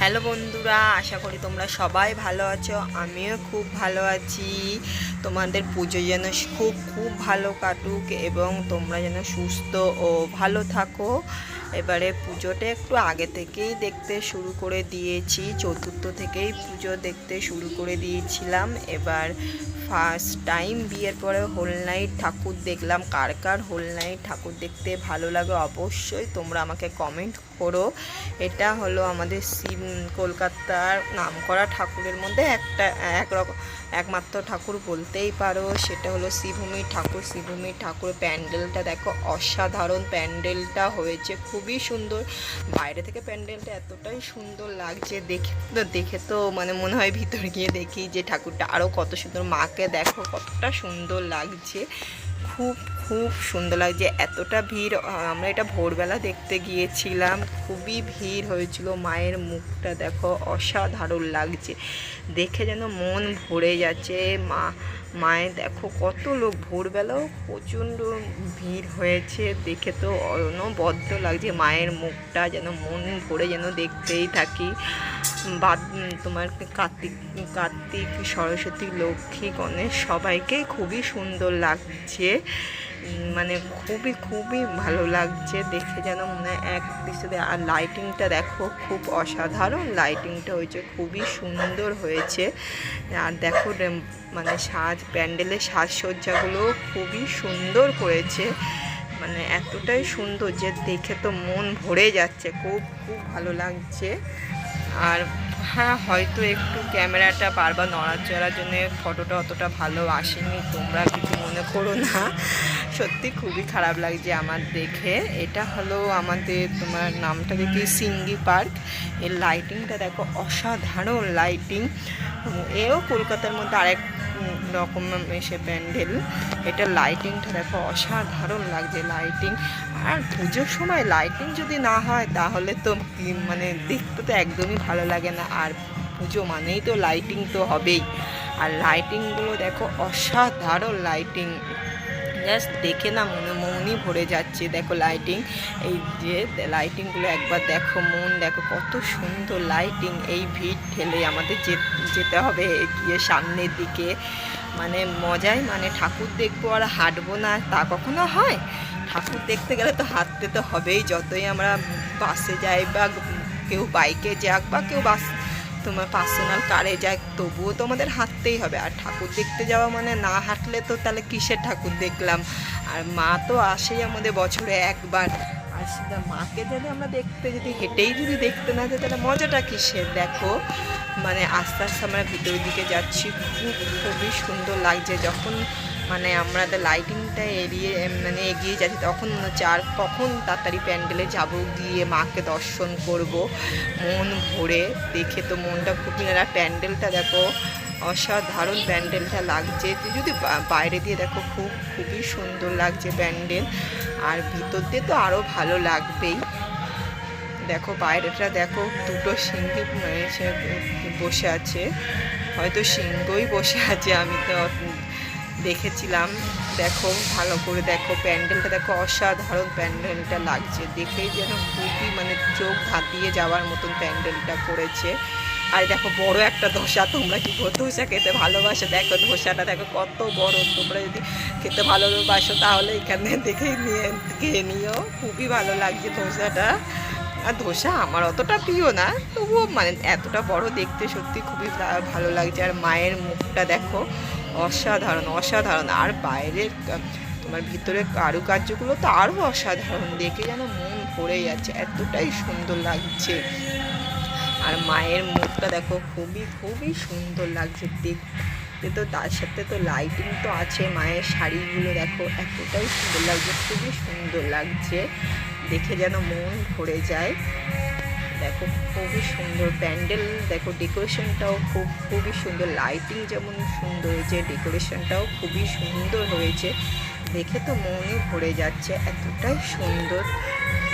Hello বন্ধুরা, আশা করি তোমরা সবাই ভালো আছো, আমিও খুব ভালো আছি। তোমাদের পুজো যেন খুব খুব ভালো কাটুক এবং তোমরা যেন সুস্থ ও ভালো থাকো। এবারে পুজোটা একটু আগে থেকেই দেখতে শুরু করে দিয়েছি, চতুর্থ থেকেই পুজো দেখতে শুরু করে দিয়েছিলাম। এবার ফার্স্ট টাইম বিয়ের পরে হোল নাইট ঠাকুর দেখলাম, কার কার হোল নাইট ঠাকুর দেখতে ভালো লাগে অবশ্যই তোমরা আমাকে কমেন্ট করো। এটা হলো আমাদের শিব কলকাতার নামকরা ঠাকুরের মধ্যে একটা, এক রকম একমাত্র ঠাকুর বলতেই পারো। সেটা হলো শ্রীভূমি ঠাকুর। শ্রীভূমি ঠাকুর প্যান্ডেলটা দেখো, অসাধারণ প্যান্ডেলটা হয়েছে। খুবই সুন্দর। বাইরে থেকে প্যান্ডেলটা এতটাই সুন্দর লাগছে। দেখে তো দেখে তো মানে মনে হয় ভিতর গিয়ে দেখি যে ঠাকুরটা আরও কত সুন্দর। মাকে দেখো কতটা সুন্দর লাগছে। খুব খুব সুন্দর লাগছে এতটা ভিড় আমরা এটা ভোরবেলা দেখতে গিয়েছিলাম, খুবই ভিড় হয়েছিল মায়ের মুখটা, দেখো, অসাধারণ লাগছে। দেখে যেন মন ভরে যাচ্ছে, মা, মায়ের, দেখো, কত লোক, ভোরবেলাও প্রচণ্ড ভিড় হয়েছে, দেখে তো অনবদ্য লাগছে মায়ের মুখটা, যেন মন ভরে যেন দেখতেই থাকি। বাদ তোমার কার্তিক কার্তিক, সরস্বতী, লক্ষ্মী, গণেশ সবাইকেই খুবই সুন্দর লাগছে। মানে খুবই খুবই ভালো লাগছে। দেখে যেন মনে হয় এক দৃশ্যতে আর লাইটিংটা দেখো, খুব অসাধারণ লাইটিংটা হয়েছে, খুবই সুন্দর হয়েছে। আর দেখো মানে সাজ, প্যান্ডেলের সাজসজ্জাগুলো খুবই সুন্দর করেছে। মানে এতটাই সুন্দর যে দেখে তো মন ভরে যাচ্ছে, খুব খুব ভালো লাগছে। আর হ্যাঁ হয়তো একটু ক্যামেরাটা বারবার নড়াচড়ার জন্য ফটোটা অতটা ভালো আসেনি, তোমরা কিছু মনে করো না। সত্যি খুবই খারাপ লাগছে আমার দেখে। এটা হলো আমাদের তোমার নামটা দেখি সিঙ্গি পার্ক। এর লাইটিংটা দেখো, অসাধারণ লাইটিং এও কলকাতার মধ্যে আরেক রকম এসে প্যান্ডেল। এটা লাইটিংটা দেখো, অসাধারণ লাগছে লাইটিং আর পুজোর সময় লাইটিং যদি না হয়, তাহলে তো মানে দেখতে তো একদমই ভালো লাগে না। আর পুজো মানেই তো লাইটিং তো হবেই। আর লাইটিংগুলো দেখো, অসাধারণ লাইটিং জাস্ট দেখে না মনে, মনই ভরে যাচ্ছে। দেখো লাইটিং এই যে লাইটিংগুলো একবার দেখো, মন দেখো কত সুন্দর লাইটিং এই ভিড় ঠেলে আমাদের যেতে হবে গিয়ে সামনের দিকে। মানে মজাই মানে ঠাকুর দেখব আর হাঁটবো না, তা কখনো হয়? ঠাকুর দেখতে গেলে তো হাঁটতে তো হবেই, যতই আমরা বাসে যাই বা কেউ বাইকে যাক বা কেউ বাস তোমার পার্সোনাল কারে যাক, তবুও তো আমাদের হাঁটতেই হবে। আর ঠাকুর দেখতে যাওয়া মানে না হাঁটলে তো তাহলে কিসের ঠাকুর দেখলাম? আর মা তো আসেই আমাদের বছরে একবার। আর সেটা মাকে যদি আমরা দেখতে যদি, হেঁটেই যদি দেখতে না যাই, তাহলে মজাটা কিসের? দেখো মানে আস্তে আস্তে আমরা ভিতরের দিকে যাচ্ছি। খুব খুবই সুন্দর লাগছে। যখন মানে আমরা তো লাইটিংটা এড়িয়ে মানে এগিয়ে যাচ্ছি, তখন মনে হচ্ছে আর কখন তাড়াতাড়ি প্যান্ডেলে যাব গিয়ে মাকে দর্শন করব। মন ভরে দেখে তো মনটা খুবই আর প্যান্ডেলটা দেখো, অসাধারণ প্যান্ডেলটা লাগছে। যদি বাইরে দিয়ে দেখো, খুব, খুবই সুন্দর লাগছে প্যান্ডেল। আর ভিতর দিয়ে তো আরও ভালো লাগবেই। দেখো, বাইরেটা দেখো, দুটো সিংহী মানে বসে আছে। হয়তো সিংহই বসে আছে, আমি তো দেখেছিলাম। দেখো, ভালো করে দেখো, প্যান্ডেলটা দেখো, অসাধারণ প্যান্ডেলটা লাগছে। দেখেই যেন খুবই মানে চোখ ধাঁধিয়ে যাওয়ার মতন প্যান্ডেলটা করেছে। আর দেখো, বড় একটা ধোসা, তোমরা কি ধোসা খেতে ভালোবাসো? দেখো, ধোসাটা দেখো, কত বড়। তোমরা যদি খেতে ভালোবাসো, তাহলে এখানে দেখে নিয়ে, খেয়ে নিও। খুবই ভালো লাগছে ধোসাটা। আর ধোসা আমার অতটা প্রিয় না, তবুও মানে এতটা বড় দেখতে সত্যি খুবই ভালো লাগছে। আর মায়ের মুখটা দেখো, অসাধারণ অসাধারণ। আর বাইরের তোমার ভিতরে কারুকার্যগুলো তো আরও অসাধারণ। দেখে যেন মন ভরে যাচ্ছে, এতটাই সুন্দর লাগছে। আর মায়ের মুখটা দেখো, খুবই খুবই সুন্দর লাগছে দেখতে তো। তার সাথে তো লাইটিং তো আছে, মায়ের শাড়িগুলো দেখো, এতটাই সুন্দর লাগছে, খুবই সুন্দর লাগছে। দেখে যেন মন ভরে যায়। দেখো, খুবই সুন্দর প্যান্ডেল। দেখো, ডেকোরেশনটাও খুব, খুবই সুন্দর। লাইটিং যেমন সুন্দর হয়েছে, ডেকোরেশনটাও খুবই সুন্দর হয়েছে। দেখে তো মনই ভরে যাচ্ছে, এতটাই সুন্দর।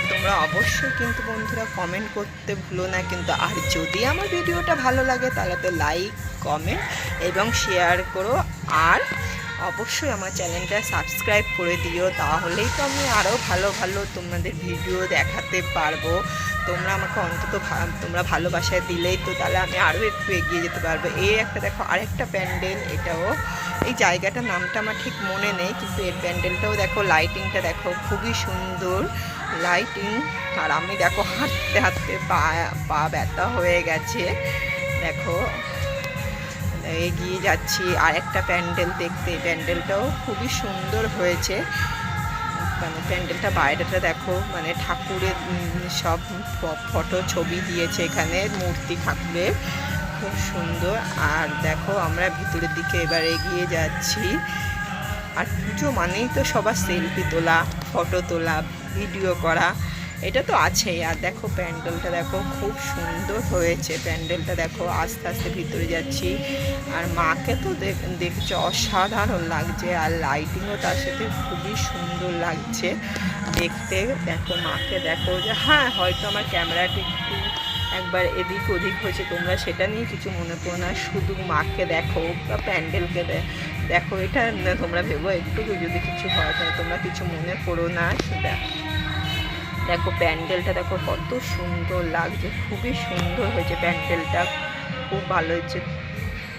তোমরা অবশ্যই কিন্তু বন্ধুরা কমেন্ট করতে ভুলো না। কিন্তু আর যদি আমার ভিডিওটা ভালো লাগে, তাহলে তো লাইক কমেন্ট এবং শেয়ার করো। আর অবশ্যই আমার চ্যানেলটা সাবস্ক্রাইব করে দিও, তাহলেই তো আমি আরও ভালো ভালো তোমাদের ভিডিও দেখাতে পারব। তোমরা আমাকে অন্তত তোমরা ভালোবাসায় দিলেই তো তাহলে আমি আরও একটু এগিয়ে যেতে পারব। এই একটা দেখো, আরেকটা প্যান্ডেল, এটাও। এই জায়গাটার নামটা আমার ঠিক মনে নেই, কিন্তু এর প্যান্ডেলটাও দেখো লাইটিংটা দেখো, খুবই সুন্দর। লাইটিং আর আমি দেখো হাঁটতে হাঁটতে পা পা ব্যথা হয়ে গেছে। দেখো এগিয়ে যাচ্ছি আর একটা প্যান্ডেল দেখতে। প্যান্ডেলটাও খুবই সুন্দর হয়েছে। মানে প্যান্ডেলটা বাইরেটা দেখো মানে ঠাকুরের সব ফটো, ছবি দিয়েছে এখানে মূর্তি ঠাকুরের। খুব সুন্দর। আর দেখো আমরা ভিতরের দিকে এবার এগিয়ে যাচ্ছি। আর পুজো মানেই তো সবার সেলফি তোলা, ফটো তোলা, ভিডিও করা। এটা তো আছেই। আর দেখো প্যান্ডেলটা দেখো, খুব সুন্দর হয়েছে। প্যান্ডেলটা দেখো, আস্তে আস্তে ভিতরে যাচ্ছি। আর মাকে তো দেখ- দেখছ, অসাধারণ লাগছে। আর লাইটিংও তার সাথে খুবই সুন্দর লাগছে। দেখতে দেখো মাকে দেখো যে হ্যাঁ হয়তো আমার ক্যামেরাটি একটু একবার এদিক ওদিক হয়েছে, তোমরা সেটা নিয়ে কিছু মনে করো না। শুধু মাকে দেখো, বা প্যান্ডেলকে দেখো, এটা তোমরা ভেবো, একটু যদি কিছু হয়, তাহলে তোমরা কিছু মনে করো না। সেটা দেখো প্যান্ডেলটা দেখো কত সুন্দর লাগছে খুবই সুন্দর হয়েছে প্যান্ডেলটা খুব ভালো হয়েছে।